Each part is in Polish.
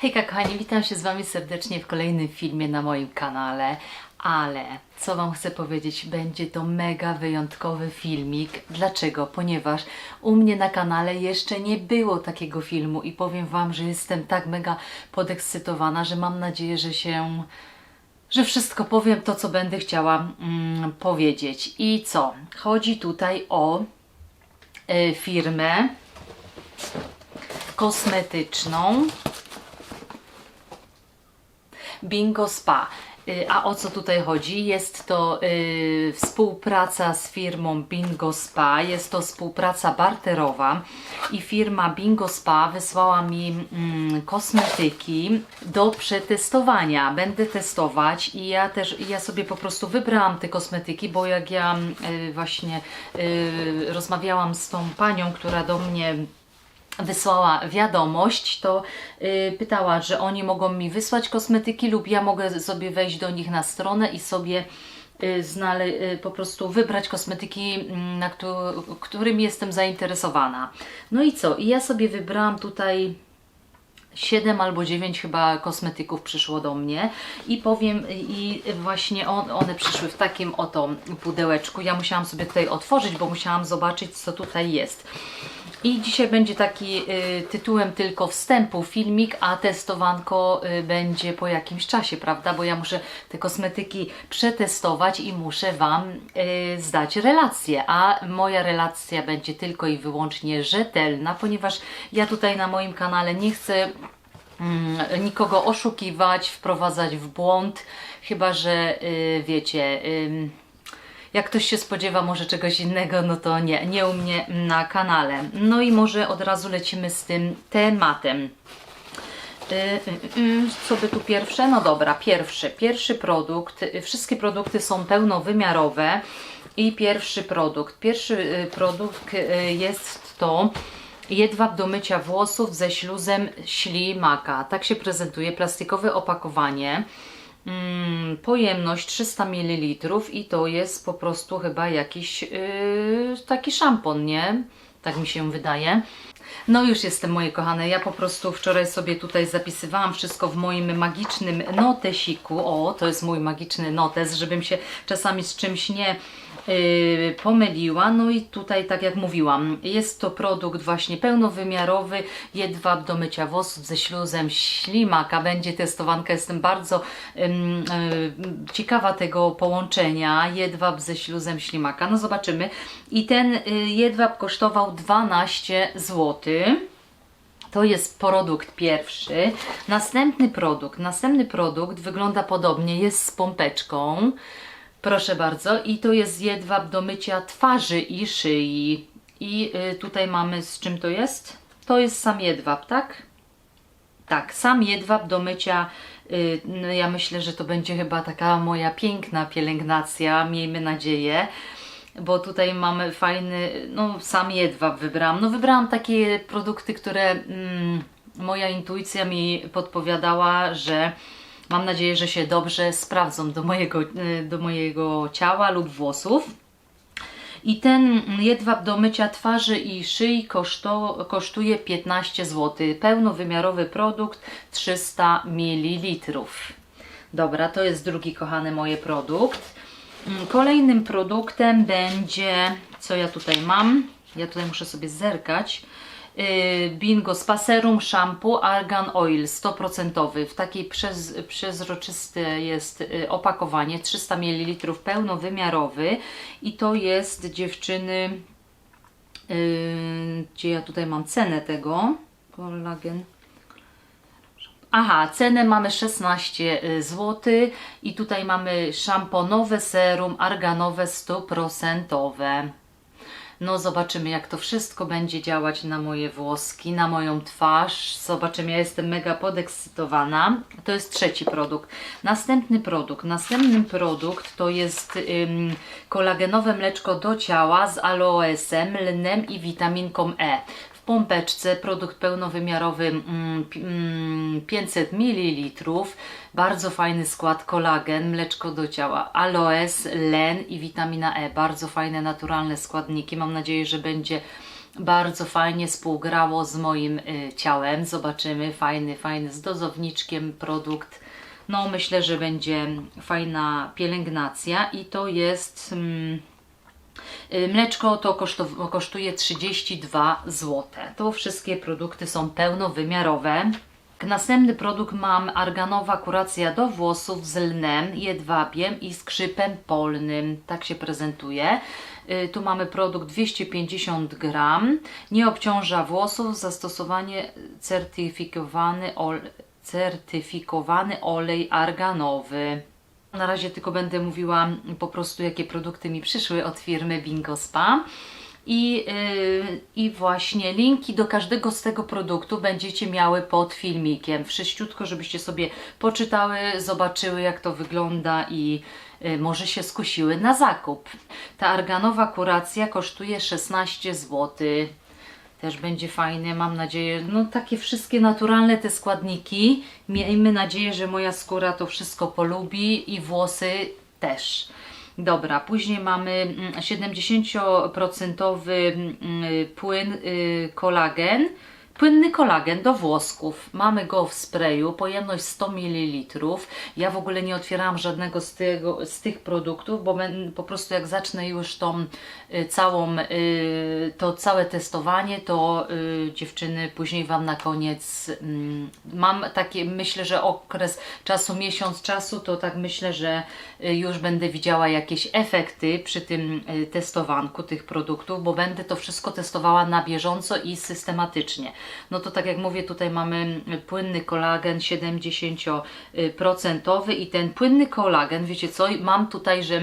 Hejka kochani, witam się z Wami serdecznie w kolejnym filmie na moim kanale, ale co Wam chcę powiedzieć, będzie to mega wyjątkowy filmik. Dlaczego? Ponieważ u mnie na kanale jeszcze nie było takiego filmu i powiem Wam, że jestem tak mega podekscytowana, że mam nadzieję, że się że wszystko powiem to, co będę chciała mm, powiedzieć. I co? Chodzi tutaj o y, firmę kosmetyczną Bingo Spa. Y, A o co tutaj chodzi? Jest to y, współpraca z firmą Bingo Spa, jest to współpraca barterowa i firma Bingo Spa wysłała mi mm, kosmetyki do przetestowania. Będę testować i ja też ja sobie po prostu wybrałam te kosmetyki, bo jak ja y, właśnie y, rozmawiałam z tą panią, która do mnie wysłała wiadomość, to y, pytała, że oni mogą mi wysłać kosmetyki lub ja mogę sobie wejść do nich na stronę i sobie y, znale, y, po prostu wybrać kosmetyki, mm, na któ- którym jestem zainteresowana. No i co? I ja sobie wybrałam tutaj 7 albo 9 chyba kosmetyków przyszło do mnie i powiem, i właśnie on, one przyszły w takim oto pudełeczku. Ja musiałam sobie tutaj otworzyć, bo musiałam zobaczyć, co tutaj jest. I dzisiaj będzie taki y, tytułem tylko wstępu filmik, a testowanko y, będzie po jakimś czasie, prawda? Bo ja muszę te kosmetyki przetestować i muszę Wam y, zdać relację, a moja relacja będzie tylko i wyłącznie rzetelna, ponieważ ja tutaj na moim kanale nie chcę mm, nikogo oszukiwać, wprowadzać w błąd, chyba że y, wiecie. Jak ktoś się spodziewa może czegoś innego, no to nie, nie u mnie na kanale. No i może od razu lecimy z tym tematem. Y, y, y, Co by tu pierwsze? No dobra, pierwszy. Pierwszy produkt. Wszystkie produkty są pełnowymiarowe. I pierwszy produkt. Pierwszy produkt jest to jedwab do mycia włosów ze śluzem ślimaka. Tak się prezentuje plastikowe opakowanie. Mm, pojemność 300 ml i to jest po prostu chyba jakiś yy, taki szampon, nie? Tak mi się wydaje. No już jestem moje kochane, ja po prostu wczoraj sobie tutaj zapisywałam wszystko w moim magicznym notesiku. O, to jest mój magiczny notes, żebym się czasami z czymś nie pomyliła. No i tutaj, tak jak mówiłam, jest to produkt właśnie pełnowymiarowy, jedwab do mycia włosów ze śluzem ślimaka. Będzie testowanka, jestem bardzo yy, ciekawa tego połączenia jedwab ze śluzem ślimaka. No zobaczymy. I ten y, jedwab kosztował 12 zł. To jest produkt pierwszy. Następny produkt. Następny produkt wygląda podobnie, jest z pompeczką. Proszę bardzo. I to jest jedwab do mycia twarzy i szyi. I y, tutaj mamy z czym to jest? To jest sam jedwab, tak? Tak, sam jedwab do mycia. y, No ja myślę, że to będzie chyba taka moja piękna pielęgnacja, miejmy nadzieję. Bo tutaj mamy fajny, no sam jedwab wybrałam. No wybrałam takie produkty, które mm, moja intuicja mi podpowiadała, że mam nadzieję, że się dobrze sprawdzą do mojego, y, do mojego ciała lub włosów. I ten jedwab do mycia twarzy i szyi koszto, kosztuje 15 zł. Pełnowymiarowy produkt 300 ml. Dobra, to jest drugi kochany moje produkt. Mm, Kolejnym produktem będzie, co ja tutaj mam? Ja tutaj muszę sobie zerkać. Yy, Bingo Spa Serum Shampoo Argan Oil 100% w takiej przez, przezroczyste jest yy, opakowanie 300 ml pełnowymiarowy. I to jest dziewczyny yy, gdzie ja tutaj mam cenę tego? Kolagen Aha, cenę mamy 16 zł i tutaj mamy szamponowe serum arganowe 100%. No zobaczymy jak to wszystko będzie działać na moje włoski, na moją twarz. Zobaczymy, ja jestem mega podekscytowana. To jest trzeci produkt. Następny produkt. Następny produkt to jest ym, kolagenowe mleczko do ciała z aloesem, lnem i witaminką E pompeczce, produkt pełnowymiarowy mm, pi- mm, 500 ml, bardzo fajny skład kolagen, mleczko do ciała, aloes, len i witamina E, bardzo fajne naturalne składniki, mam nadzieję, że będzie bardzo fajnie współgrało z moim y, ciałem. Zobaczymy, fajny, fajny z dozowniczkiem produkt. No myślę, że będzie fajna pielęgnacja i to jest... Mm, Mleczko to kosztuje 32 zł. To wszystkie produkty są pełnowymiarowe. Następny produkt mam arganowa kuracja do włosów z lnem, jedwabiem i skrzypem polnym. Tak się prezentuje. Y, Tu mamy produkt 250 gram. Nie obciąża włosów. Zastosowanie certyfikowany, ol, certyfikowany olej arganowy. Na razie tylko będę mówiła po prostu, jakie produkty mi przyszły od firmy Bingo Spa. I, yy, I właśnie linki do każdego z tego produktu będziecie miały pod filmikiem. Wszyściutko, żebyście sobie poczytały, zobaczyły jak to wygląda i yy, może się skusiły na zakup. Ta arganowa kuracja kosztuje 16 zł. Też będzie fajne, mam nadzieję. No takie wszystkie naturalne te składniki. Miejmy nadzieję, że moja skóra to wszystko polubi i włosy też. Dobra, później mamy mm, 70% mm, płyn y, kolagen. Płynny kolagen do włosków. Mamy go w sprayu, pojemność 100 ml. Ja w ogóle nie otwierałam żadnego z, tego, z tych produktów, bo po prostu jak zacznę już tą y, całą, y, to całe testowanie, to y, dziewczyny później Wam na koniec mm, mam takie, myślę, że okres czasu, miesiąc czasu, to tak myślę, że już będę widziała jakieś efekty przy tym testowanku tych produktów, bo będę to wszystko testowała na bieżąco i systematycznie. No to tak jak mówię, tutaj mamy płynny kolagen 70% i ten płynny kolagen, wiecie co, mam tutaj, że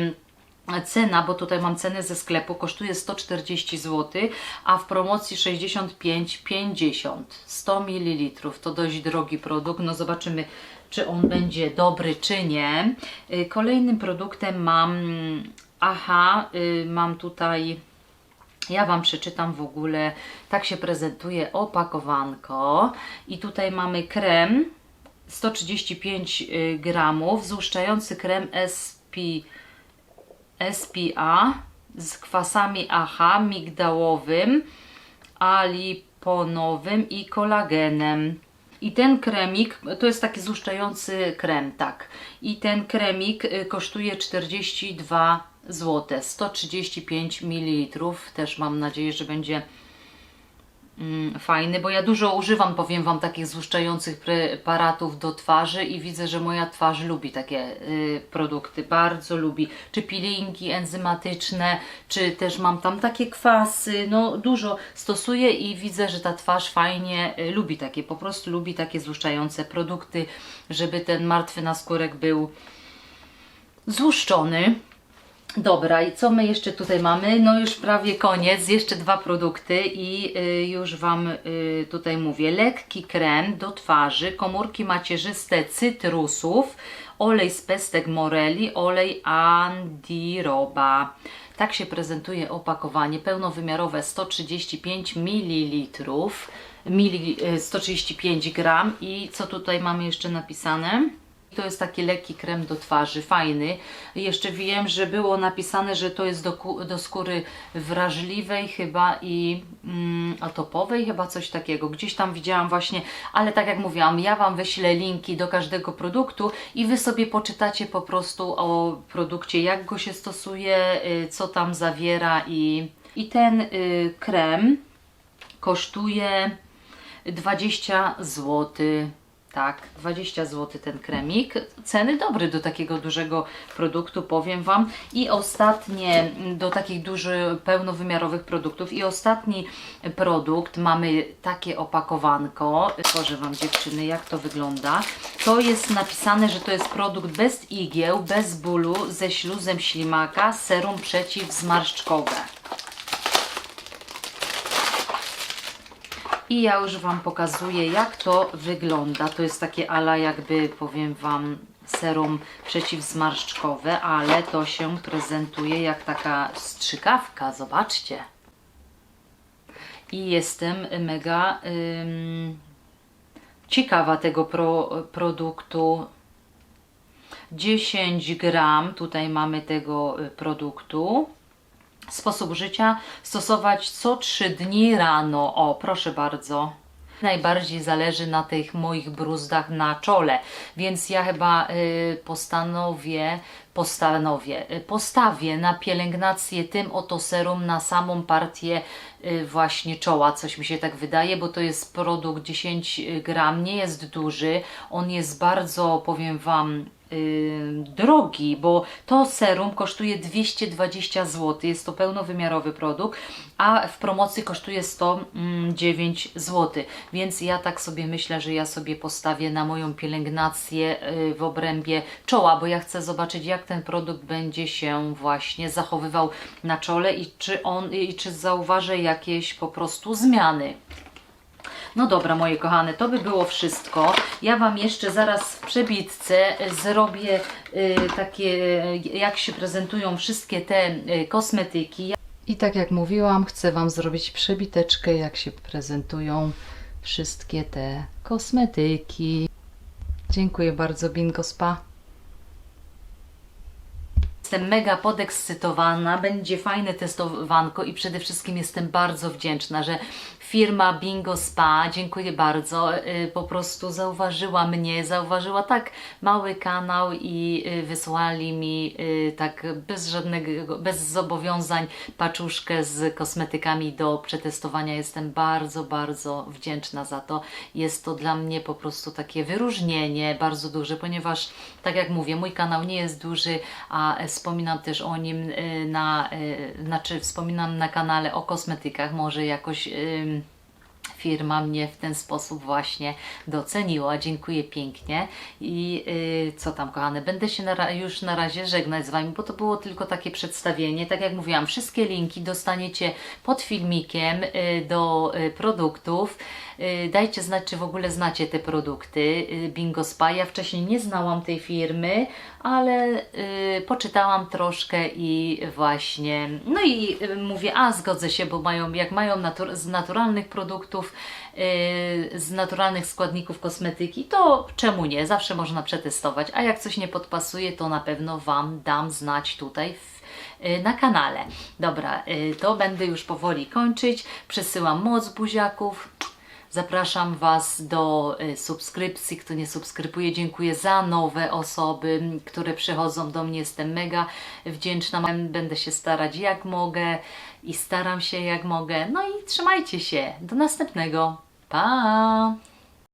Cena, bo tutaj mam cenę ze sklepu, kosztuje 140 zł, a w promocji 65,50. 100 ml to dość drogi produkt. No zobaczymy, czy on będzie dobry, czy nie. Y, Kolejnym produktem mam, aha, y, mam tutaj. Ja Wam przeczytam w ogóle, tak się prezentuje opakowanko. I tutaj mamy krem 135 y, gramów, złuszczający krem SP. SPA z kwasami AHA, migdałowym, aliponowym i kolagenem. I ten kremik, to jest taki złuszczający krem, tak. I ten kremik y, kosztuje 42 zł, 135 ml. Też mam nadzieję, że będzie fajny, bo ja dużo używam, powiem Wam, takich złuszczających preparatów do twarzy i widzę, że moja twarz lubi takie y, produkty, bardzo lubi. Czy peelingi enzymatyczne, czy też mam tam takie kwasy, no dużo stosuję i widzę, że ta twarz fajnie y, lubi takie, po prostu lubi takie złuszczające produkty, żeby ten martwy naskórek był złuszczony. Dobra, i co my jeszcze tutaj mamy? No już prawie koniec, jeszcze dwa produkty i y, już Wam y, tutaj mówię. Lekki krem do twarzy, komórki macierzyste cytrusów, olej z pestek moreli, olej andiroba. Tak się prezentuje opakowanie pełnowymiarowe 135 ml, mili, y, 135 gram i co tutaj mamy jeszcze napisane? To jest taki lekki krem do twarzy, fajny. Jeszcze wiem, że było napisane, że to jest do, do skóry wrażliwej chyba i mm, atopowej, chyba coś takiego. Gdzieś tam widziałam właśnie, ale tak jak mówiłam, ja Wam wyślę linki do każdego produktu i Wy sobie poczytacie po prostu o produkcie, jak go się stosuje, y, co tam zawiera i, i ten y, krem kosztuje 20 zł. Tak, 20 zł ten kremik. Ceny dobry do takiego dużego produktu, powiem Wam. I ostatnie, mm, do takich dużych, pełnowymiarowych produktów. I ostatni produkt, mamy takie opakowanko. Tworzę Wam dziewczyny, jak to wygląda. To jest napisane, że to jest produkt bez igieł, bez bólu, ze śluzem ślimaka, serum przeciwzmarszczkowe. I ja już Wam pokazuję, jak to wygląda. To jest takie ala, jakby powiem Wam, serum przeciwzmarszczkowe, ale to się prezentuje jak taka strzykawka. Zobaczcie. I jestem mega ym, ciekawa tego pro, produktu. 10 gram tutaj mamy tego y, produktu. Sposób życia stosować co 3 dni rano. O, proszę bardzo. Najbardziej zależy na tych moich bruzdach na czole, więc ja chyba y, postanowię, postanowię, y, postawię na pielęgnację tym oto serum na samą partię y, właśnie czoła, coś mi się tak wydaje, bo to jest produkt 10 gram, nie jest duży, on jest bardzo, powiem Wam, drogi, bo to serum kosztuje 220 zł. Jest to pełnowymiarowy produkt, a w promocji kosztuje 109 zł. Więc ja tak sobie myślę, że ja sobie postawię na moją pielęgnację yy, w obrębie czoła, bo ja chcę zobaczyć, jak ten produkt będzie się właśnie zachowywał na czole i czy on i czy zauważę jakieś po prostu zmiany. No dobra, moje kochane, to by było wszystko. Ja Wam jeszcze zaraz w przebitce zrobię y, takie, jak się prezentują wszystkie te y, kosmetyki. I tak jak mówiłam, chcę Wam zrobić przebiteczkę, jak się prezentują wszystkie te kosmetyki. Dziękuję bardzo, Bingo Spa. Jestem mega podekscytowana, będzie fajne testowanko i przede wszystkim jestem bardzo wdzięczna, że firma Bingo Spa, dziękuję bardzo, y, po prostu zauważyła mnie, zauważyła tak mały kanał i y, wysłali mi y, tak bez żadnego, bez zobowiązań paczuszkę z kosmetykami do przetestowania. Jestem bardzo, bardzo wdzięczna za to. Jest to dla mnie po prostu takie wyróżnienie bardzo duże, ponieważ tak jak mówię, mój kanał nie jest duży, a wspominam też o nim y, na, y, znaczy wspominam na kanale o kosmetykach, może jakoś ym, firma mnie w ten sposób właśnie doceniła. Dziękuję pięknie. I co tam, kochane, będę się na, już na razie żegnać z Wami, bo to było tylko takie przedstawienie. Tak jak mówiłam, wszystkie linki dostaniecie pod filmikiem do produktów. Yy, Dajcie znać, czy w ogóle znacie te produkty yy, Bingo Spa. Ja wcześniej nie znałam tej firmy, ale yy, poczytałam troszkę i właśnie, no i mówię, a zgodzę się, bo mają, jak mają natur- z naturalnych produktów, z naturalnych składników kosmetyki, to czemu nie? Zawsze można przetestować, a jak coś nie podpasuje, to na pewno Wam dam znać tutaj y, na kanale. Dobra, y, to będę już powoli kończyć. Przesyłam moc buziaków. Zapraszam Was do y, subskrypcji. Kto nie subskrybuje, dziękuję za nowe osoby, które przychodzą do mnie. Jestem mega wdzięczna. Będę się starać jak mogę i staram się jak mogę. No i trzymajcie się. Do następnego. Pa!